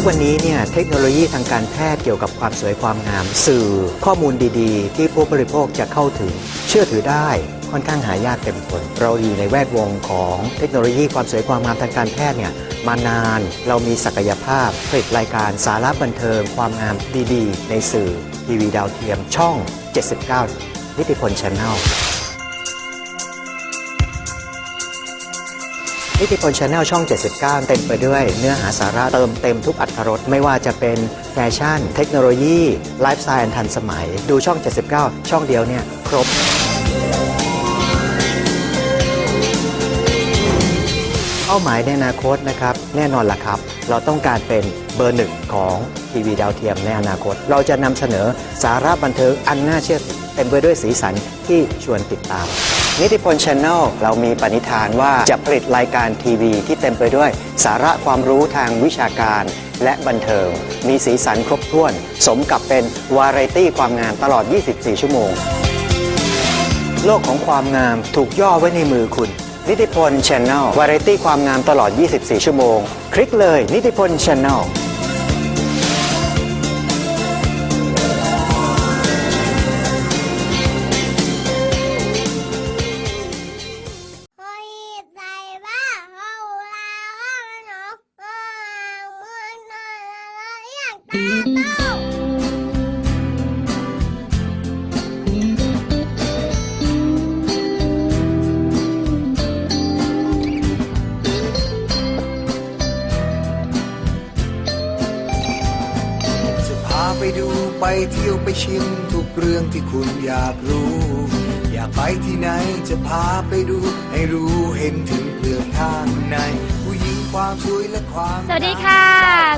ทุกวันนี้เนี่ยเทคโนโลยีทางการแพทย์เกี่ยวกับความสวยความงาม สื่อข้อมูลดีๆ ที่ผู้บริโภคจะเข้าถึง เชื่อถือได้ค่อนข้างหายากเต็มทน เราอยู่ในแวดวงของเทคโนโลยีความสวยความงามทางการแพทย์เนี่ยมานานเรามีศักยภาพผลิตรายการสาระบันเทิง ความงามดีๆ ในสื่อทีวีดาวเทียมช่อง 79 นิติพลชแนล นิติพลชาแนลช่อง 79 เต็มไปด้วยเนื้อหาสาระเติมเต็มทุกอัตรสไม่ว่าจะเป็นแฟชั่น เทคโนโลยี ไลฟ์สไตล์อันทันสมัย ดูช่อง 79 ช่องเดียวเนี่ย ครบ เป้าหมายในอนาคตนะครับ แน่นอนล่ะครับ เราต้องการเป็นเบอร์หนึ่งของทีวีดาวเทียมในอนาคต เราจะนำเสนอสาระบันเทิงอันน่าเชื่อถือเต็มไปด้วยสีสันที่ชวนติดตาม นิติพลช n แนลเรามีปณิธานว่าจะผลิตรายการทีวีที่เต็มไปด้วยสาระความรู้ทางวิชาการ และบันเทิง มีสีสันครบถ้วน สมกับเป็นวาไรตี้ความงามตลอด 24 ชั่วโมง โลกของความงามถูกย่อไว้ในมือคุณนิติพลช n แนลวาไรตี้ความงามตลอด 24 ชั่วโมง คลิกเลยนิติพลช n แนล ไปดูไปเที่ยวไปชิมทุกเรื่องที่คุณอยากรู้ อยากไปที่ไหนจะพาไปดู ให้รู้เห็นถึงเปลือกข้างในผู้หญิงความสวยและความสวัสดีค่ะ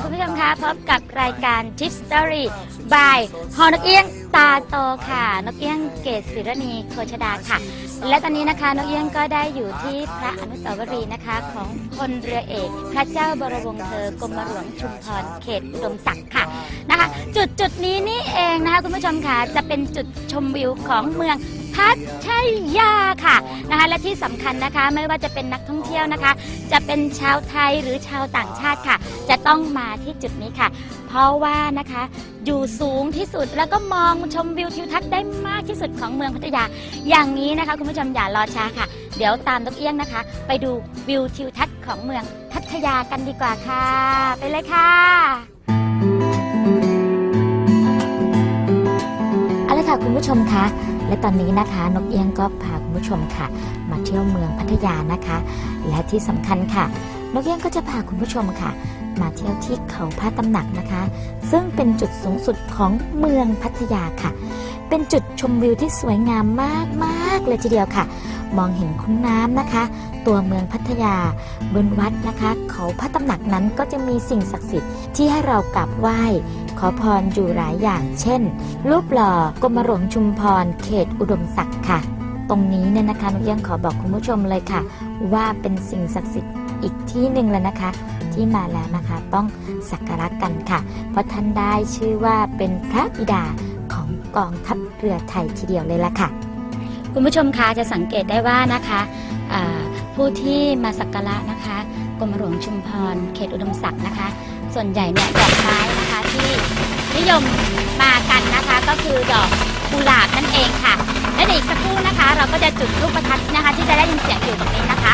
คุณผู้ชมคะพบกับรายการ Tip Story by ฮอนกเอี้ยงตาโตค่ะ นกเอี้ยงเกศศิรณีโคชดาค่ะ และตอนนี้นะคะนกเอี้ยงก็ได้อยู่ที่พระอนุสาวรีย์นะคะของพลเรือเอก พระเจ้าบรวงศ์เธอกรมหลวงชุมพรเขตอุดมศักดิ์ค่ะนะคะ จุดจุดนี้นี่เองนะคะคุณผู้ชมค่ะจะเป็นจุดชมวิวของเมือง พัทยาค่ะนะคะ และที่สำคัญนะคะไม่ว่าจะเป็นนักท่องเที่ยวนะคะ จะเป็นชาวไทยหรือชาวต่างชาติค่ะ จะต้องมาที่จุดนี้ค่ะ เพราะว่านะคะอยู่สูงที่สุดแล้วก็มองชมวิวทิวทัศน์ได้มากที่สุดของเมืองพัทยา อย่างนี้นะคะ คุณผู้ชมอย่ารอช้าค่ะ เดี๋ยวตามนกเอี้ยงนะคะ ไปดูวิวทิวทัศน์ของเมืองพัทยากันดีกว่าค่ะ ไปเลยค่ะเอาละค่ะคุณผู้ชมคะ และตอนนี้นะคะ นกเอี้ยงก็พาคุณผู้ชมค่ะ มาเที่ยวเมืองพัทยานะคะ และที่สำคัญค่ะ นกเอี้ยงก็จะพาคุณผู้ชมค่ะ มาเที่ยวที่เขาพระตำหนักนะคะ ซึ่งเป็นจุดสูงสุดของเมืองพัทยาค่ะ เป็นจุดชมวิวที่สวยงามมากๆเลยทีเดียวค่ะ มองเห็นคุ้งน้ำนะคะ ตัวเมืองพัทยา บนวัดนะคะ เขาพระตำหนักนั้นก็จะมีสิ่งศักดิ์สิทธิ์ที่ให้เรากราบไหว้ ขอพรอยู่หลายอย่าง เช่น รูปหล่อกรมหลวงชุมพร เขตอุดมศักดิ์ค่ะ ตรงนี้เนี่ยนะคะนกเอี้ยงขอบอกคุณผู้ชมเลยค่ะ ว่าเป็นสิ่งศักดิ์สิทธิ์อีกที่หนึ่งแล้วนะคะ ที่มาแล้วนะคะต้องสักการะกันค่ะ เพราะท่านได้ชื่อว่าเป็นพระบิดาของกองทัพเรือไทยทีเดียวเลยละค่ะ คุณผู้ชมคะจะสังเกตได้ว่านะคะผู้ที่มาสักการะนะคะกรมหลวงชุมพร เขตอุดมศักดิ์นะคะ ส่วนใหญ่เนี่ยดอกไม้ ที่นิยมมากันนะคะ ก็คือดอกกุหลาบนั่นเองค่ะ และในอีกสักครู่นะคะ เราก็จะจุดลูกประทัดนะคะ ที่จะได้ยินเสียงอยู่ตรงนี้นะคะ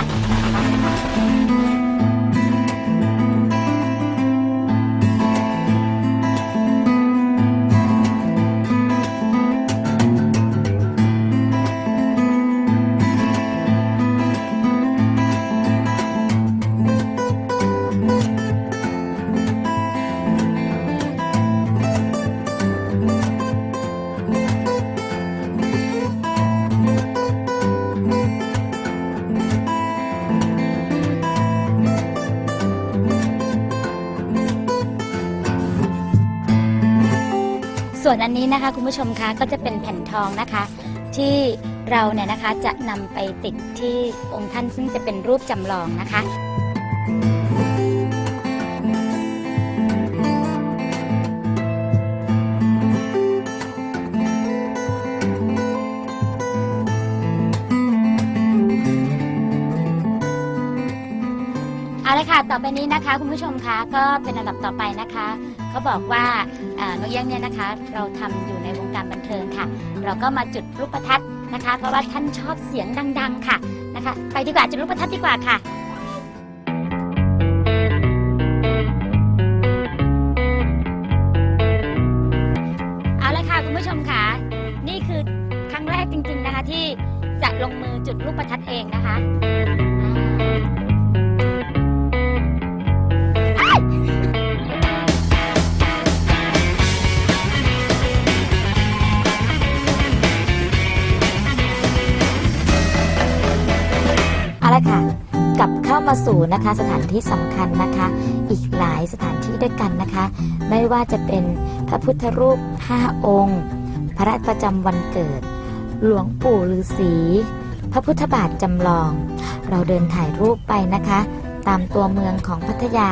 ส่วนอันนี้นะคะคุณผู้ชมคะก็จะเป็นแผ่นทองนะคะ ที่เราเนี่ยนะคะจะนำไปติดที่องค์ท่านซึ่งจะเป็นรูปจำลองนะคะ ค่ะ ต่อไปนี้นะคะ คุณผู้ชมคะก็เป็นอันดับต่อไปนะคะ เขาบอกว่าเอ่อนกเอี้ยงเนี่ยนะคะ เราทำอยู่ในวงการบันเทิงค่ะ เราก็มาจุดลูกประทัดนะคะ เพราะว่าท่านชอบเสียงดัง ๆ ค่ะนะคะ ไปดีกว่าจุดลูกประทัดดีกว่าค่ะ เอาละค่ะคุณผู้ชมค่ะนี่คือครั้งแรกจริง ๆนะคะ ที่จะลงมือจุดลูกประทัดเองนะคะ เอาละค่ะ กลับเข้ามาสู่นะคะสถานที่สำคัญนะคะ อีกหลายสถานที่ด้วยกันนะคะ ไม่ว่าจะเป็นพระพุทธรูป 5 องค์ พระราชประจำวันเกิด หลวงปู่ฤาษีพระพุทธบาทจำลอง เราเดินถ่ายรูปไปนะคะ ตามตัวเมืองของพัทยา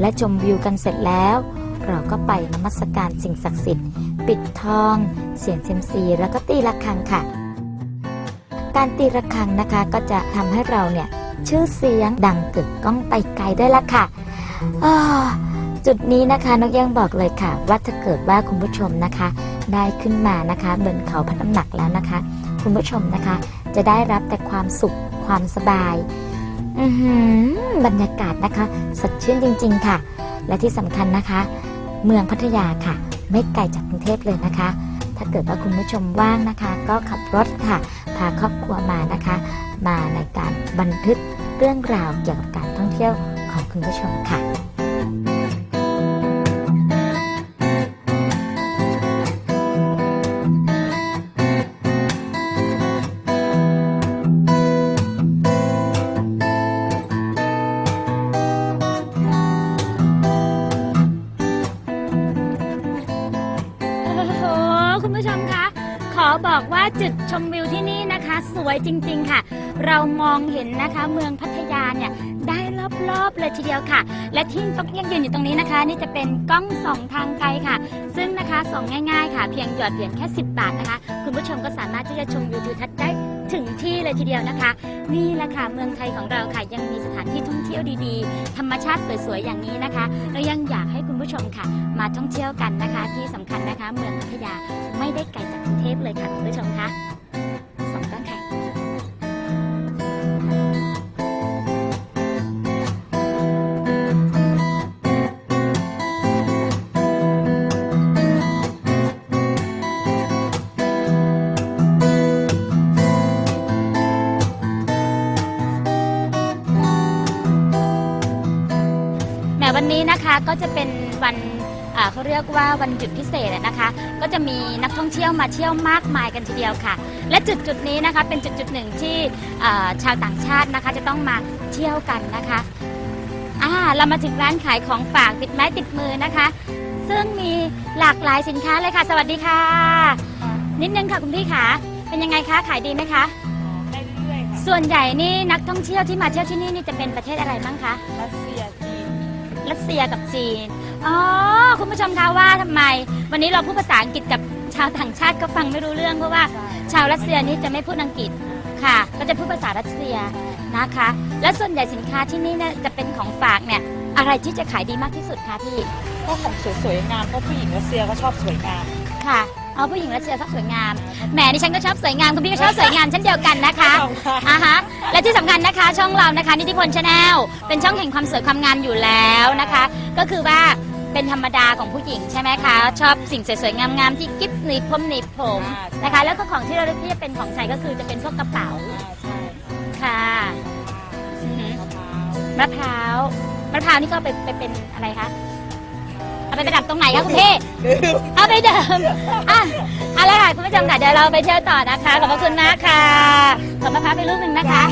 และชมวิวกันเสร็จแล้ว เราก็ไปนมัสการสิ่งศักดิ์สิทธิ์ ปิดทอง เสียงเซมซี แล้วก็ตีระฆังค่ะ การตีระฆังนะคะก็จะทำให้เราเนี่ยชื่อเสียงดังกึกก้องไปไกลได้ละค่ะจุดนี้นะคะนกยังบอกเลยค่ะ ว่าถ้าเกิดว่าคุณผู้ชมนะคะ ได้ขึ้นมานะคะบนเขาพระน้ำหนักแล้วนะคะ คุณผู้ชมนะคะ จะได้รับแต่ความสุขความสบายบรรยากาศนะคะสดชื่นจริง ๆ ค่ะ และที่สำคัญนะคะ เมืองพัทยาค่ะ ไม่ไกลจากกรุงเทพเลยนะคะ ถ้าเกิดว่าคุณผู้ชมว่างนะคะ ก็ขับรถค่ะ พาครอบครัวมานะคะ มาในการบันทึกเรื่องราวเกี่ยวกับการท่องเที่ยวของคุณผู้ชมค่ะ บอกว่าจุดชมวิวที่นี่นะคะ สวยจริงๆค่ะ เรามองเห็นนะคะเมืองพัทยาเนี่ยได้รอบๆเลยทีเดียวค่ะ และที่ต้องยังยืนอยู่ตรงนี้นะคะ นี่จะเป็นกล้องส่องทางไกลค่ะ ซึ่งนะคะส่องง่าย ๆ ค่ะ เพียงหยอดเหรียญแค่ 10 บาทนะคะ คุณผู้ชมก็สามารถที่จะชมวิวทิวทัศน์ได้ ถึงที่เลยทีเดียวนะคะ นี่แหละค่ะเมืองไทยของเราค่ะยังมีสถานที่ท่องเที่ยวดีๆ ธรรมชาติสวยๆอย่างนี้นะคะเรายังอยากให้คุณผู้ชมค่ะ มาท่องเที่ยวกันนะคะ ที่สำคัญนะคะ เมืองพัทยาไม่ได้ไกลจากกรุงเทพเลยค่ะคุณผู้ชมคะ นนี้นะคะก็จะเป็นวันอ่าเขาเรียกว่าวันหยุดพิเศษอะนะคะ ก็จะมีนักท่องเที่ยวมาเที่ยวมากมายกันทีเดียวค่ะ และจุดจุดๆนี้นะคะเป็นจุดจุดๆหนึ่งที่อ่าชาวต่างชาตินะคะจะต้องมาเที่ยวกันนะคะอ่าเรามาถึงร้านขายของฝากติดไม้ติดมือนะคะ ซึ่งมีหลากหลายสินค้าเลยค่ะ สวัสดีค่ะ นิดนึงค่ะคุณพี่ขาเป็นยังไงคะขายดีไหมคะได้เรื่อยๆค่ะส่วนใหญ่นี่นักท่องเที่ยวที่มาเที่ยวที่นี่นี่จะเป็นประเทศอะไรบ้างคะรัสเซียจีน รัสเซียกับจีน อ๋อ คุณผู้ชมคะว่าทำไม วันนี้เราพูดภาษาอังกฤษกับชาวต่างชาติก็ฟังไม่รู้เรื่องเพราะว่าใช่ชาวรัสเซียนี่จะไม่พูดอังกฤษค่ะ ก็จะพูดภาษารัสเซียนะคะ และส่วนใหญ่สินค้าที่นี่เนี่ยจะเป็นของฝากเนี่ยอะไรที่จะขายดีมากที่สุดคะพี่ก็ของสวยๆงามเพราะผู้หญิงรัสเซียก็ชอบสวยงามค่ะ เอาผู้หญิงรัสเซียชอบสวยงาม แหมดิฉันก็ชอบสวยงามคุณพี่ก็ชอบสวยงามเช่นเดียวกันนะคะขอบคุณค่ะอ่าฮะ และที่สำคัญนะคะ ช่องเรานะคะนิติพลชาแนลเป็นช่องแห่งความสวยความงามอยู่แล้วนะคะ ก็คือว่าเป็นธรรมดาของผู้หญิงใช่ไหมคะ ชอบสิ่งสวยๆงามๆที่กิ๊บหนีบผมหนีบผมอ่าใช่นะคะ แล้วก็ของที่เราเลือกที่จะเป็นของใช้ก็คือจะเป็นพวกกระเป๋าอ่าใช่ค่ะอือหือมะพร้าวมะพร้าวมะพร้าวนี่ก็ไปไปเป็นอะไรคะ เอาไปประดับตรงไหนคะคุณพี่เอาไปเดิมอะเอาละค่ะคุณผู้ชมค่ะเดี๋ยวเราไปเที่ยวต่อนะคะ ขอบพระคุณมากค่ะขอมะพร้าวไปลูกหนึ่งนะคะ